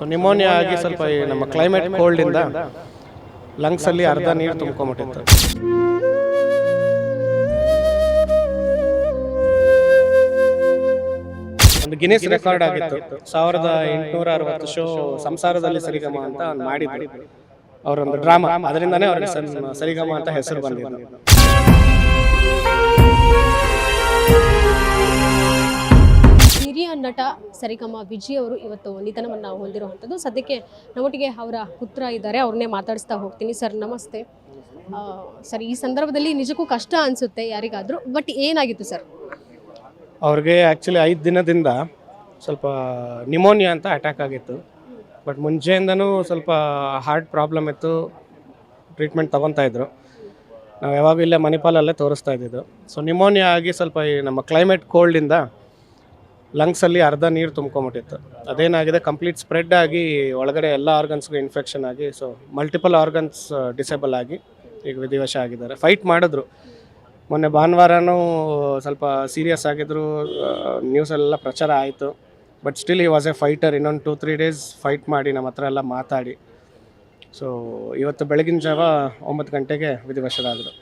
So pneumonia ಆಗಿ ಸ್ವಲ್ಪ ಈ ನಮ್ಮ ಕ್ಲೈಮೇಟ್ ಕೋಲ್ಡಿಂದ ಲಂಗ್ಸಲ್ಲಿ ಅರ್ಧ ನೀರು ತುಂಬ್ಕೊಂಬಿಟ್ಟಿತ್ತು. ಒಂದು ಗಿನಿಸ್ ರೆಕಾರ್ಡ್ ಆಗಿತ್ತು. ಸಾವಿರದ ಎಂಟುನೂರ ಅರವತ್ತು ಶೋ ಸಂಸಾರದಲ್ಲಿ ಸರಿಗಮ ಅಂತ ಒಂದು ಮಾಡಿದ್ರು. ಅವರೊಂದು ಡ್ರಾಮಾ. ಅದರಿಂದನೇ ಅವ್ರಿಗೆ ಸರಿಗಮ ಅಂತ ಹೆಸರು ಬಂದಿದ್ದು. ಹಿರಿಯ ನಟ ಸರಿಗಮ ವಿಜಯ್ ಅವರು ಇವತ್ತು ನಿಧನವನ್ನು ಹೊಂದಿರುವಂಥದ್ದು. ಸದ್ಯಕ್ಕೆ ನಮ್ಮೊಟ್ಟಿಗೆ ಅವರ ಪುತ್ರ ಇದ್ದಾರೆ. ಅವ್ರನ್ನೇ ಮಾತಾಡಿಸ್ತಾ ಹೋಗ್ತೀನಿ. ಸರ್, ನಮಸ್ತೆ. ಸರ್, ಈ ಸಂದರ್ಭದಲ್ಲಿ ನಿಜಕ್ಕೂ ಕಷ್ಟ ಅನಿಸುತ್ತೆ ಯಾರಿಗಾದರೂ, ಬಟ್ ಏನಾಗಿತ್ತು ಸರ್? ಅವ್ರಿಗೆ ಆ್ಯಕ್ಚುಲಿ ಐದು ದಿನದಿಂದ ಸ್ವಲ್ಪ ನಿಮೋನಿಯಾ ಅಂತ ಅಟ್ಯಾಕ್ ಆಗಿತ್ತು. ಬಟ್ ಮುಂಚೆಯಿಂದನೂ ಸ್ವಲ್ಪ ಹಾರ್ಟ್ ಪ್ರಾಬ್ಲಮ್ ಇತ್ತು. ಟ್ರೀಟ್ಮೆಂಟ್ ತೊಗೊತಾ ಇದ್ರು. ನಾವು ಯಾವಾಗ ಇಲ್ಲೇ ಮಣಿಪಾಲಲ್ಲೇ ತೋರಿಸ್ತಾ ಇದ್ದಿದ್ದು. ಸೊ ನಿಮೋನಿಯಾ ಆಗಿ ಸ್ವಲ್ಪ ಈ ನಮ್ಮ ಕ್ಲೈಮೇಟ್ ಕೋಲ್ಡಿಂದ ಲಂಗ್ಸಲ್ಲಿ ಅರ್ಧ ನೀರು ತುಂಬ್ಕೊಂಬಿಟ್ಟಿತ್ತು. ಅದೇನಾಗಿದೆ ಕಂಪ್ಲೀಟ್ ಸ್ಪ್ರೆಡ್ ಆಗಿ ಒಳಗಡೆ ಎಲ್ಲ ಆರ್ಗನ್ಸ್ಗೂ ಇನ್ಫೆಕ್ಷನ್ ಆಗಿ ಸೊ ಮಲ್ಟಿಪಲ್ ಆರ್ಗನ್ಸ್ ಡಿಸೇಬಲ್ ಆಗಿ ಈಗ ವಿಧಿವಶ ಆಗಿದ್ದಾರೆ. ಫೈಟ್ ಮಾಡಿದ್ರು. ಮೊನ್ನೆ ಭಾನುವಾರನೂ ಸ್ವಲ್ಪ ಸೀರಿಯಸ್ ಆಗಿದ್ರು ನ್ಯೂಸಲ್ಲೆಲ್ಲ ಪ್ರಚಾರ ಆಯಿತು. ಬಟ್ ಸ್ಟಿಲ್ ಈ ವಾಸ್ ಎ ಫೈಟರ್ ಇನ್ನೊಂದು ಟೂ ತ್ರೀ ಡೇಸ್ ಫೈಟ್ ಮಾಡಿ ನಮ್ಮ ಹತ್ರ ಎಲ್ಲ ಮಾತಾಡಿ. ಸೊ ಇವತ್ತು ಬೆಳಗಿನ ಜಾವ ಒಂಬತ್ತು ಗಂಟೆಗೆ ವಿಧಿವಶರಾದರು.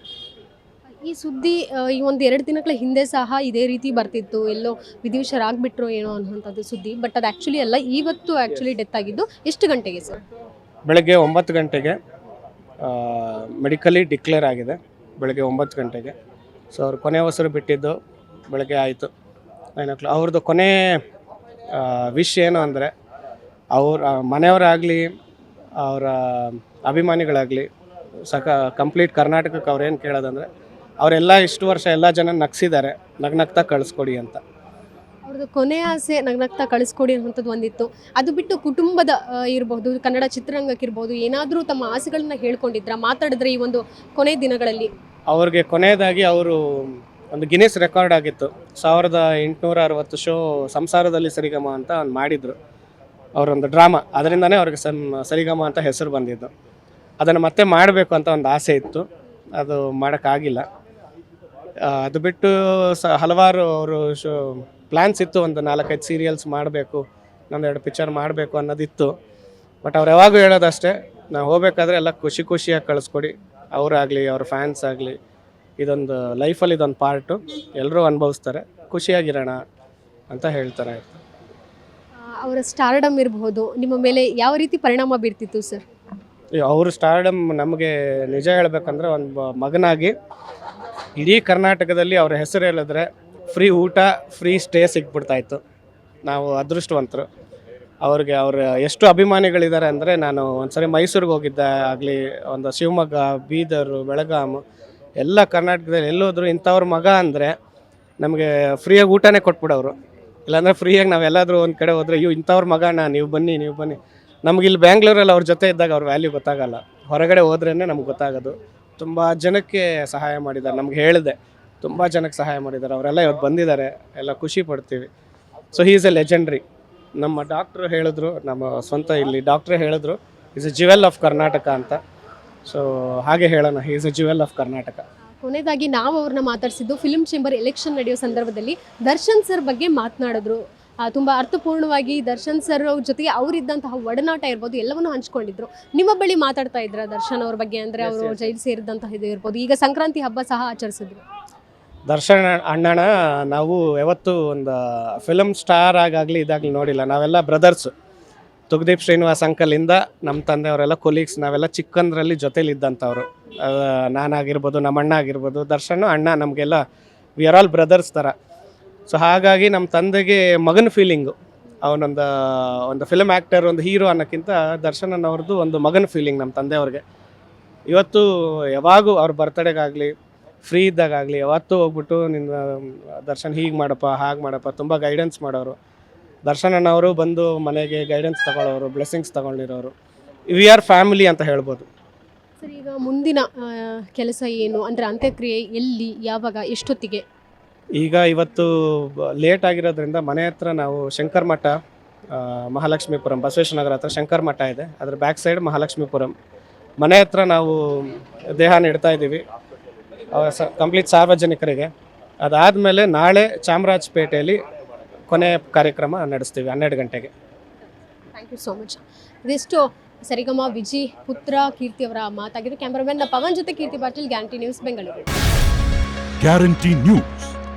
ಈ ಸುದ್ದಿ ಈ ಒಂದು ಎರಡು ದಿನಗಳ ಹಿಂದೆ ಸಹ ಇದೇ ರೀತಿ ಬರ್ತಿತ್ತು. ಎಲ್ಲೋ ವಿಧಿವಶರಾಗ್ಬಿಟ್ರು ಏನೋ ಅನ್ನುವಂಥದ್ದು ಸುದ್ದಿ. ಬಟ್ ಅದು ಆ್ಯಕ್ಚುಲಿ ಅಲ್ಲ ಇವತ್ತು ಆ್ಯಕ್ಚುಲಿ ಡೆತ್ ಆಗಿದ್ದು ಎಷ್ಟು ಗಂಟೆಗೆ ಸರ್? ಬೆಳಗ್ಗೆ ಒಂಬತ್ತು ಗಂಟೆಗೆ ಮೆಡಿಕಲಿ ಡಿಕ್ಲೇರ್ ಆಗಿದೆ. ಬೆಳಗ್ಗೆ ಒಂಬತ್ತು ಗಂಟೆಗೆ. ಸೊ ಅವ್ರು ಕೊನೆ ಹೊಸರು ಬಿಟ್ಟಿದ್ದು ಬೆಳಗ್ಗೆ ಆಯಿತು. ನೈನ್ ಓ ಕ್ಲಾಕ್ ಅವ್ರದ್ದು ಕೊನೆ ವಿಶ್ ಏನು ಅಂದರೆ ಅವ್ರ ಮನೆಯವರಾಗಲಿ ಅವರ ಅಭಿಮಾನಿಗಳಾಗಲಿ ಸಕ ಕಂಪ್ಲೀಟ್ ಕರ್ನಾಟಕಕ್ಕೆ ಅವ್ರೇನು ಕೇಳೋದಂದರೆ ಅವರೆಲ್ಲ ಇಷ್ಟು ವರ್ಷ ಎಲ್ಲ ಜನ ನಗ್ಸಿದ್ದಾರೆ. ನಗ್ನಗ್ತಾ ಕಳಿಸ್ಕೊಡಿ ಅಂತ. ಅವ್ರದ್ದು ಕೊನೆ ಆಸೆ ನಗ್ನಗ್ತಾ ಕಳಿಸ್ಕೊಡಿ ಅನ್ನೋಂಥದ್ದು ಒಂದಿತ್ತು. ಅದು ಬಿಟ್ಟು ಕುಟುಂಬದ ಇರಬಹುದು ಇರ್ಬೋದು ಕನ್ನಡ ಚಿತ್ರರಂಗಕ್ಕಿರ್ಬೋದು ಏನಾದರೂ ತಮ್ಮ ಆಸೆಗಳನ್ನ ಹೇಳ್ಕೊಂಡಿದ್ರ ಮಾತಾಡಿದ್ರೆ ಈ ಒಂದು ಕೊನೆ ದಿನಗಳಲ್ಲಿ? ಅವ್ರಿಗೆ ಕೊನೆಯದಾಗಿ ಅವರು ಒಂದು ಗಿನಿಸ್ ರೆಕಾರ್ಡ್ ಆಗಿತ್ತು. ಸಾವಿರದ ಎಂಟುನೂರ ಅರವತ್ತು ಶೋ ಸಂಸಾರದಲ್ಲಿ ಸರಿಗಮ ಅಂತ ಒಂದು ಮಾಡಿದ್ರು. ಅವರೊಂದು ಡ್ರಾಮಾ ಅದರಿಂದನೇ ಅವ್ರಿಗೆ ಸನ್ ಸರಿಗಮ ಅಂತ ಹೆಸರು ಬಂದಿದ್ದು. ಅದನ್ನು ಮತ್ತೆ ಮಾಡಬೇಕು ಅಂತ ಒಂದು ಆಸೆ ಇತ್ತು. ಅದು ಮಾಡೋಕ್ಕಾಗಿಲ್ಲ. ಅದು ಬಿಟ್ಟು ಸ ಹಲವಾರು ಅವರು ಶೋ ಪ್ಲ್ಯಾನ್ಸ್ ಇತ್ತು. ಒಂದು ನಾಲ್ಕೈದು ಸೀರಿಯಲ್ಸ್ ಮಾಡಬೇಕು ಒಂದೆರಡು ಪಿಕ್ಚರ್ ಮಾಡಬೇಕು ಅನ್ನೋದಿತ್ತು. ಬಟ್ ಅವ್ರು ಯಾವಾಗೂ ಹೇಳೋದಷ್ಟೇ ನಾವು ಹೋಗ್ಬೇಕಾದ್ರೆ ಎಲ್ಲ ಖುಷಿ ಖುಷಿಯಾಗಿ ಕಳಿಸ್ಕೊಡಿ. ಅವರಾಗಲಿ ಅವ್ರ ಫ್ಯಾನ್ಸ್ ಆಗಲಿ ಇದೊಂದು ಲೈಫಲ್ಲಿ ಇದೊಂದು ಪಾರ್ಟು ಎಲ್ಲರೂ ಅನುಭವಿಸ್ತಾರೆ. ಖುಷಿಯಾಗಿರೋಣ ಅಂತ ಹೇಳ್ತಾರೆ. ಅವರ ಸ್ಟಾರ್ಡಮ್ ಇರಬಹುದು ನಿಮ್ಮ ಮೇಲೆ ಯಾವ ರೀತಿ ಪರಿಣಾಮ ಬೀರ್ತಿತ್ತು ಸರ್ ಅವರು ಸ್ಟಾರ್ಡಮ್ ನಮಗೆ ನಿಜ ಹೇಳಬೇಕಂದ್ರೆ ಒಂದು ಮಗನಾಗಿ ಇಡೀ ಕರ್ನಾಟಕದಲ್ಲಿ ಅವರ ಹೆಸರು ಹೇಳಿದ್ರೆ ಫ್ರೀ ಊಟ ಫ್ರೀ ಸ್ಟೇ ಸಿಕ್ಬಿಡ್ತಾಯಿತ್ತು. ನಾವು ಅದೃಷ್ಟವಂತರು. ಅವ್ರಿಗೆ ಅವ್ರ ಎಷ್ಟು ಅಭಿಮಾನಿಗಳಿದ್ದಾರೆ ಅಂದರೆ ನಾನು ಒಂದ್ಸರಿ ಮೈಸೂರಿಗೆ ಹೋಗಿದ್ದೆ, ಆಗಲಿ ಒಂದು ಶಿವಮೊಗ್ಗ, ಬೀದರು ಬೆಳಗಾಮು ಎಲ್ಲ ಕರ್ನಾಟಕದಲ್ಲಿ ಎಲ್ಲೋದ್ರು ಇಂಥವ್ರ ಮಗ ಅಂದರೆ ನಮಗೆ ಫ್ರೀಯಾಗಿ ಊಟನೇ ಕೊಟ್ಬಿಡೋರು. ಇಲ್ಲಾಂದರೆ ಫ್ರೀಯಾಗಿ ನಾವು ಎಲ್ಲಾದರೂ ಒಂದು ಕಡೆ ಹೋದರೆ ಇವು ಇಂಥವ್ರ ಮಗನ, ನೀವು ಬನ್ನಿ ನೀವು ಬನ್ನಿ. ನಮಗಿಲ್ಲಿ ಬ್ಯಾಂಗ್ಳೂರಲ್ಲಿ ಅವ್ರ ಜೊತೆ ಇದ್ದಾಗ ಅವ್ರ ವ್ಯಾಲ್ಯೂ ಗೊತ್ತಾಗಲ್ಲ. ಹೊರಗಡೆ ಹೋದ್ರೇ ನಮ್ಗೆ ಗೊತ್ತಾಗೋದು. ತುಂಬ ಜನಕ್ಕೆ ಸಹಾಯ ಮಾಡಿದ್ದಾರೆ, ನಮ್ಗೆ ಹೇಳಿದೆ. ತುಂಬ ಜನಕ್ಕೆ ಸಹಾಯ ಮಾಡಿದ್ದಾರೆ, ಅವರೆಲ್ಲ ಇವತ್ತು ಬಂದಿದ್ದಾರೆ, ಎಲ್ಲ ಖುಷಿ ಪಡ್ತೀವಿ. So he is a legendary ನಮ್ಮ ಡಾಕ್ಟ್ರು ಹೇಳಿದ್ರು, ನಮ್ಮ ಸ್ವಂತ ಇಲ್ಲಿ ಡಾಕ್ಟ್ರೇ ಹೇಳಿದ್ರು is a jewel of Karnataka ಅಂತ. ಸೊ ಹಾಗೆ ಹೇಳೋಣ is a jewel of Karnataka ಕೊನೆಯದಾಗಿ ನಾವು ಅವ್ರನ್ನ ಮಾತಾಡಿಸಿದ್ದು ಫಿಲ್ಮ್ ಚೇಂಬರ್ ಎಲೆಕ್ಷನ್ ನಡೆಯೋ ಸಂದರ್ಭದಲ್ಲಿ ದರ್ಶನ್ ಸರ್ ಬಗ್ಗೆ ಮಾತನಾಡಿದ್ರು. ತುಂಬಾ ಅರ್ಥಪೂರ್ಣವಾಗಿ ದರ್ಶನ್ ಸರ್ ಅವ್ರ ಜೊತೆಗೆ ಅವರಿದ್ದಂತಹ ಒಡನಾಟ ಇರ್ಬೋದು ಎಲ್ಲವನ್ನೂ ಹಂಚ್ಕೊಂಡಿದ್ರು. ನಿಮ್ಮ ಬಳಿ ಮಾತಾಡ್ತಾ ಇದ್ರ ದರ್ಶನ್ ಅವ್ರ ಬಗ್ಗೆ ಅಂದ್ರೆ ಅವರು ಜೈಲು ಸೇರಿದಂತಹ ಇದು ಇರ್ಬೋದು. ಈಗ ಸಂಕ್ರಾಂತಿ ಹಬ್ಬ ಸಹ ಆಚರಿಸಿದ್ರು. ದರ್ಶನ್ ಅಣ್ಣನ ನಾವು ಯಾವತ್ತೂ ಒಂದು ಫಿಲಮ್ ಸ್ಟಾರ್ ಆಗಾಗಲಿ ಇದಾಗಲಿ ನೋಡಿಲ್ಲ. ನಾವೆಲ್ಲ ಬ್ರದರ್ಸ್ ತುಗದೀಪ್ ಶ್ರೀನಿವಾಸ್ ಅಂಕಲಿಂದ ನಮ್ಮ ತಂದೆಯವರೆಲ್ಲ ಕೊಲೀಗ್ಸ್ ನಾವೆಲ್ಲ ಚಿಕ್ಕಂದ್ರಲ್ಲಿ ಜೊತೇಲಿ ಇದ್ದಂಥವ್ರು ನಾನಾಗಿರ್ಬೋದು ನಮ್ಮ ಅಣ್ಣ ಆಗಿರ್ಬೋದು ದರ್ಶನ್ ಅಣ್ಣ ನಮಗೆಲ್ಲ ವಿ ಆರ್ ಆಲ್ ಬ್ರದರ್ಸ್ ಥರ. ಸೊ ಹಾಗಾಗಿ ನಮ್ಮ ತಂದೆಗೆ ಮಗನ ಫೀಲಿಂಗು ಅವನೊಂದು, ಒಂದು ಫಿಲಮ್ ಆ್ಯಕ್ಟರ್ ಒಂದು ಹೀರೋ ಅನ್ನೋಕ್ಕಿಂತ ದರ್ಶನ್ ಅನ್ನೋರ್ದು ಒಂದು ಮಗನ ಫೀಲಿಂಗ್ ನಮ್ಮ ತಂದೆಯವ್ರಿಗೆ ಇವತ್ತು ಯಾವಾಗೂ ಅವ್ರ ಬರ್ತಡೇಗಾಗಲಿ ಫ್ರೀ ಇದ್ದಾಗಲಿ ಯಾವತ್ತೂ ಹೋಗ್ಬಿಟ್ಟು ನಿನ್ನ, ದರ್ಶನ್ ಹೀಗೆ ಮಾಡಪ್ಪ, ಹಾಗೆ ಮಾಡಪ್ಪ, ತುಂಬ ಗೈಡೆನ್ಸ್ ಮಾಡೋರು. ದರ್ಶನ್ ಅನ್ನೋರು ಬಂದು ಮನೆಗೆ ಗೈಡೆನ್ಸ್ ತಗೊಳ್ಳೋರು ಬ್ಲೆಸ್ಸಿಂಗ್ಸ್ ತಗೊಂಡಿರೋರು. ವಿ ಆರ್ ಫ್ಯಾಮಿಲಿ ಅಂತ ಹೇಳ್ಬೋದು. ಸರ್, ಈಗ ಮುಂದಿನ ಕೆಲಸ ಏನು? ಅಂದರೆ ಅಂತ್ಯಕ್ರಿಯೆ ಎಲ್ಲಿ, ಯಾವಾಗ, ಎಷ್ಟೊತ್ತಿಗೆ? ಈಗ ಇವತ್ತು ಲೇಟ್ ಆಗಿರೋದ್ರಿಂದ ಮನೆ ಹತ್ರ ನಾವು ಶಂಕರ್ ಮಠ ಮಹಾಲಕ್ಷ್ಮೀಪುರಂ ಬಸವೇಶ್ವರ ನಗರ ಹತ್ರ ಶಂಕರ್ ಮಠ ಇದೆ. ಅದ್ರ ಬ್ಯಾಕ್ ಸೈಡ್ ಮಹಾಲಕ್ಷ್ಮೀಪುರಂ. ಮನೆ ಹತ್ರ ನಾವು ದೇಹ ನೆಡ್ತಾ ಇದ್ದೀವಿ. ಕಂಪ್ಲೀಟ್ ಸಾರ್ವಜನಿಕರಿಗೆ. ಅದಾದಮೇಲೆ ನಾಳೆ ಚಾಮರಾಜಪೇಟೆಯಲ್ಲಿ ಕೊನೆ ಕಾರ್ಯಕ್ರಮ ನಡೆಸ್ತೀವಿ ಹನ್ನೆರಡು ಗಂಟೆಗೆ. ಥ್ಯಾಂಕ್ ಯು ಸೋ ಮಚ್ ಇದಿಷ್ಟು ಸರಿಗಮ ವಿಜಿ ಪುತ್ರ ಕೀರ್ತಿ ಅವರ ಮಾತಾಗಿದ್ದು ಕ್ಯಾಮ್ರಾಮನ್ ಪವನ್ ಜೊತೆ Keerthi Patil Guarantee News Bengaluru. Guarantee News.